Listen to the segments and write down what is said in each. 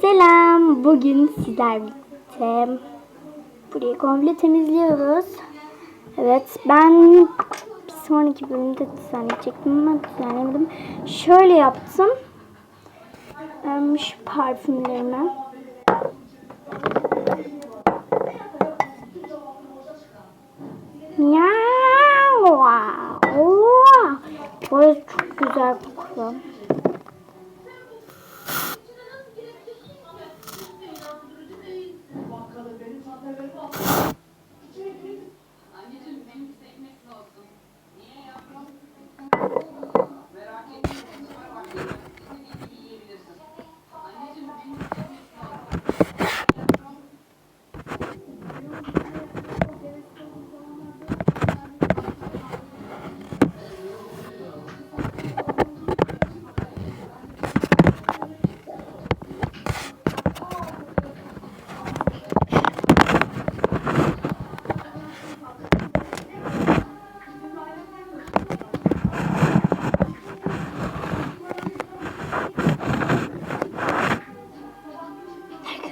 Selam. Bugün sizler birlikte burayı komple temizliyoruz. Evet ben bir sonraki bölümde düzenleyecektim ama düzenlemedim. Şöyle yaptım. Şu parfümlerimi. Miau. Oo. Bu çok güzel kokuyor.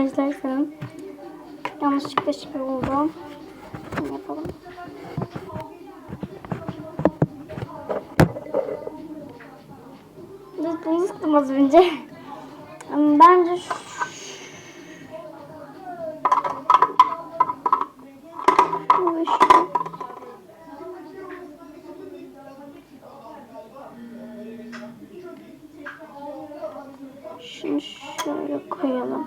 Arkadaşlar sanırım yanlışlıkla şey oldu. Ne yapalım? Bunu sıktım az önce. Bence şu... Bu şu- Şunu şöyle koyalım.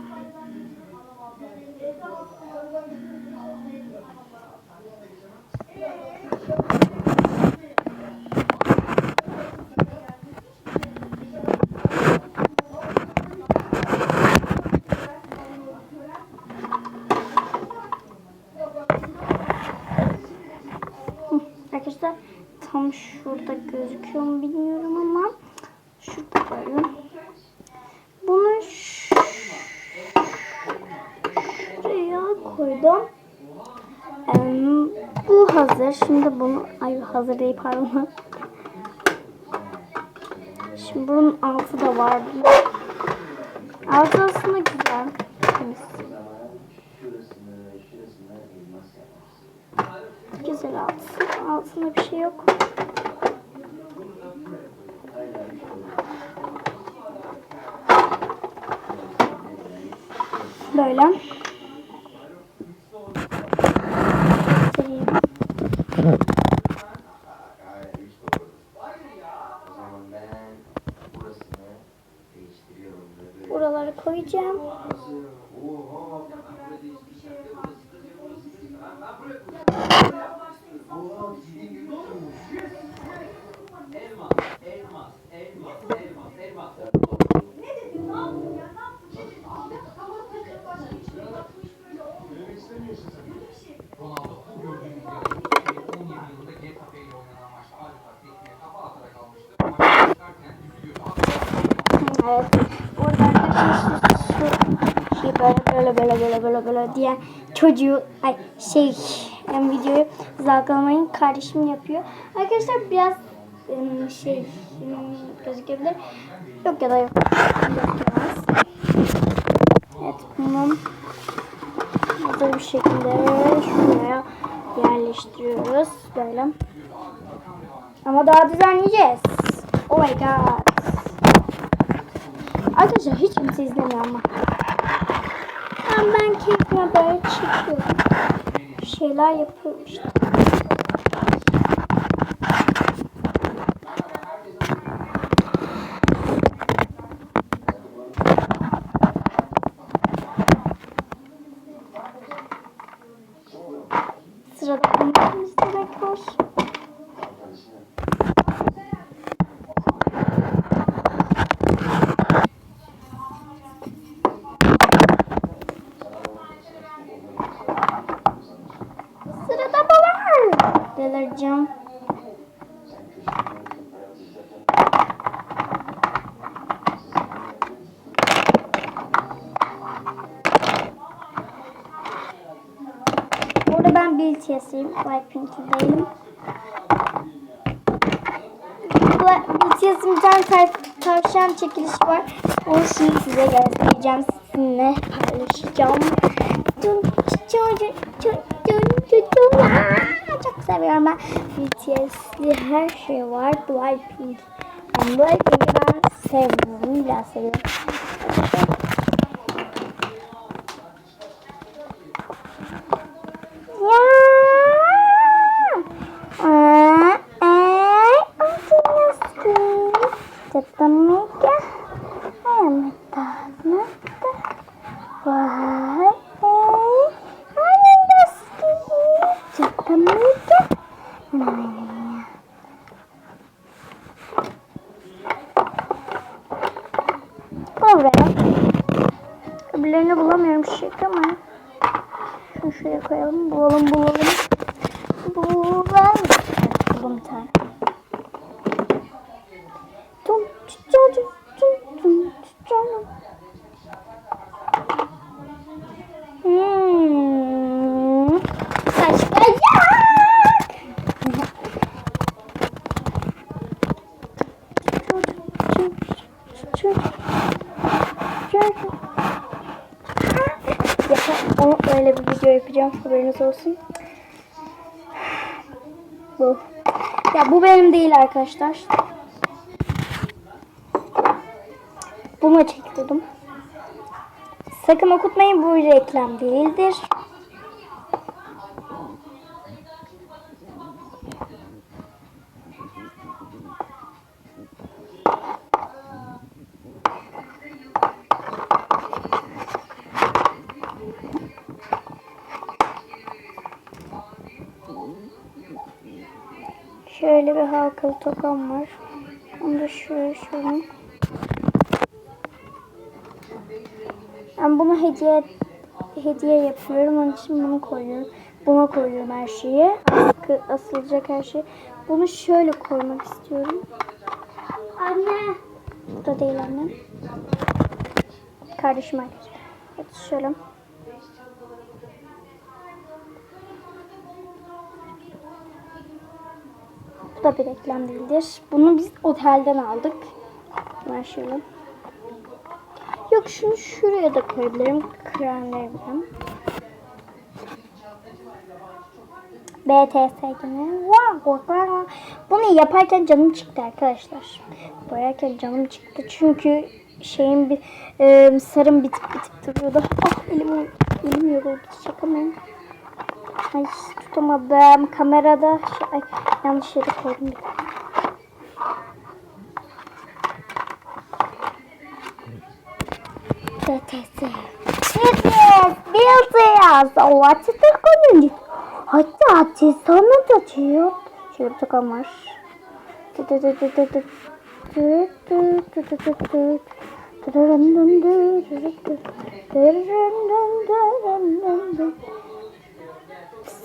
Hı, Arkadaşlar tam şurada gözüküyor mu bilmiyorum ama şurada böyle. Bunu şuraya koydum. Em, bu hazır. Şimdi bunu ay hazır değil pardon. Şimdi bunun altı da var. Altı aslında güzel. Temiz. Güzel altı. Altında bir şey yok. Böyle. Çocuğu ay şey hem videoyu zalgalamayın kardeşim yapıyor. Arkadaşlar biraz şey gözükebilir. Yok ya da yok. Gözükmez. Evet bunu hazır bir şekilde şuraya yerleştiriyoruz böyle. Ama daha düzenleyeceğiz. Oh my god. Arkadaşlar hiç kimse izlemiyor ama. Ben, ben keyfime böyle çekiyorum. Bir şeyler yapıyorum işte. Sırada bunun istemek var. yapacağım. Burada ben BTS'iyim. Blackpink'deyim. BTS'in bir tane tavşan çekilişi var. Onu şimdi size göstereceğim. Sizinle paylaşacağım. Dun, dun, dun, dun, dun. Seviyorum ben. BTS'li her şey var. Blackpink. Ben Blackpink'i ben sevmiyorum. Biraz. Claire haberiniz olsun. Bu. Ya bu benim değil arkadaşlar. Bunu çektirdim. Sakın okutmayın bu reklam değildir. Şöyle bir halkalı tokam var. Onu da şuraya şöyle. Ben bunu hediye hediye yapıyorum. Onun için bunu koyuyorum. Buna koyuyorum her şeyi. Askı, asılacak her şey. Bunu şöyle koymak istiyorum. Anne. Bu da değil anne. Kardeşim arkadaşlar. Hadi şöyle. Da bir reklam değildir. Bunu biz otelden aldık. Ben şöyle. Yok şunu şuraya da koyabilirim. Kremleyebilirim. BTS. Wow. Bunu yaparken canım çıktı arkadaşlar. Boyarken canım çıktı. Çünkü şeyin bir e, sarım bitip bitip duruyordu. Ah elim, elim yoruldu. Şaka? Ay, tutamadım. Kamerada ay, yanlış yere koydum. Bildiğiniz bildiğiniz Allah'çıdır konunca. Hatta hatta sana da diyor. Şöyle tıkamar. Dırırın dın dırırın dın dırırın dın dırırın dın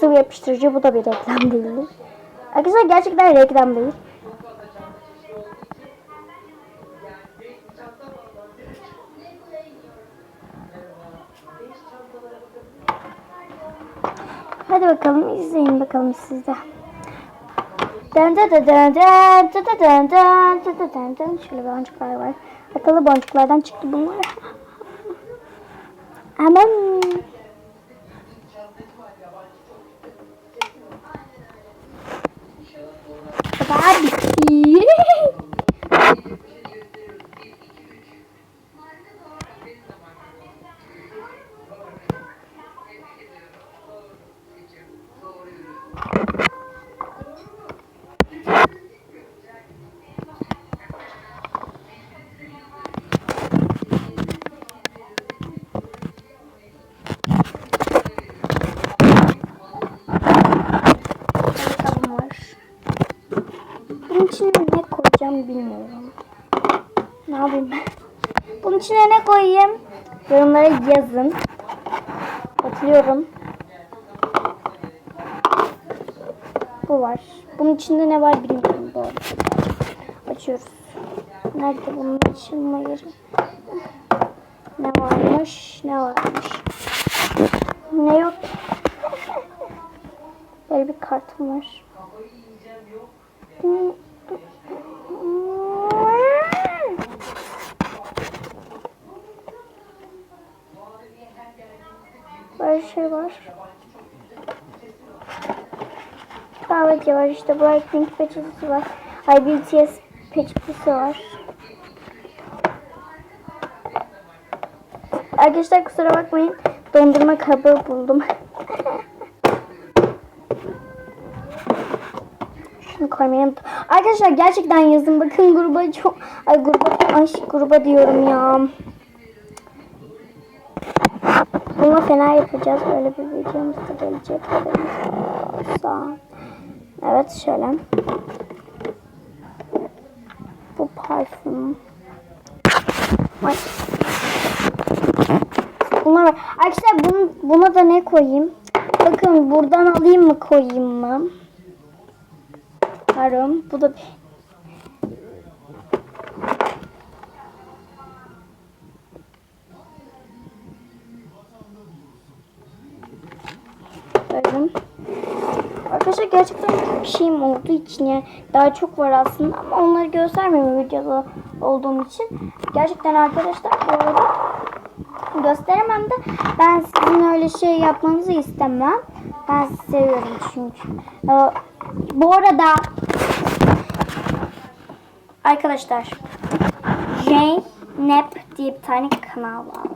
Sıvı yapıştırıcı bu da bir reklam değil. Arkadaşlar gerçekten reklam değil. Hadi bakalım izleyin bakalım siz de. Dön dön dön dön dön dön dön dön dön dön dön dön dön. Şöyle boncuklar var. Akıllı boncuklardan çıktı bunlar. Aman. 芭比 Yorumlara yazın. Atlıyorum. Bu var. Bunun içinde ne var bilmiyorum arada. Açıyoruz. Nerede bunun açılma yeri? Ne varmış? Ne varmış? Ne yok? Böyle bir kartım var. Böyle şey var. Davetiye var işte Blackpink peçetesi var. Ay BTS peçetesi var. Arkadaşlar kusura bakmayın. Dondurma kabı buldum. Şunu koymayı unuttum. Arkadaşlar gerçekten yazın. Bakın gruba çok... Ay gruba... Ay gruba diyorum ya. Bununla fena yapacağız. Öyle bir videomuz da gelecek. Sağ. Evet şöyle. Bu parfüm. Bunlar. Arkadaşlar bunu, buna da ne koyayım? Bakın buradan alayım mı koyayım mı? Harun. Bu da Arkadaşlar gerçekten çok şeyim olduğu için yani daha çok var aslında ama onları göstermiyorum videoda olduğum için. Gerçekten arkadaşlar bu arada gösteremem de ben sizin öyle şey yapmanızı istemem. Ben seviyorum çünkü. Ee, Bu arada arkadaşlar Zeynep diye bir tane kanal var.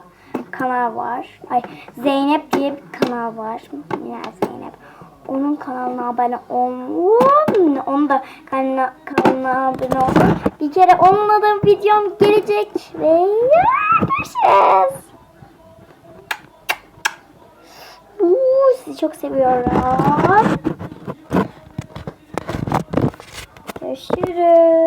Kanal var. Ay Zeynep diye bir kanal var. Ya Zeynep onun kanalına abone olun. Onun da kanalına, kanalına abone olun. Bir kere onunla da videom gelecek. Ve görüşürüz. Uuu, sizi çok seviyorum. Görüşürüz.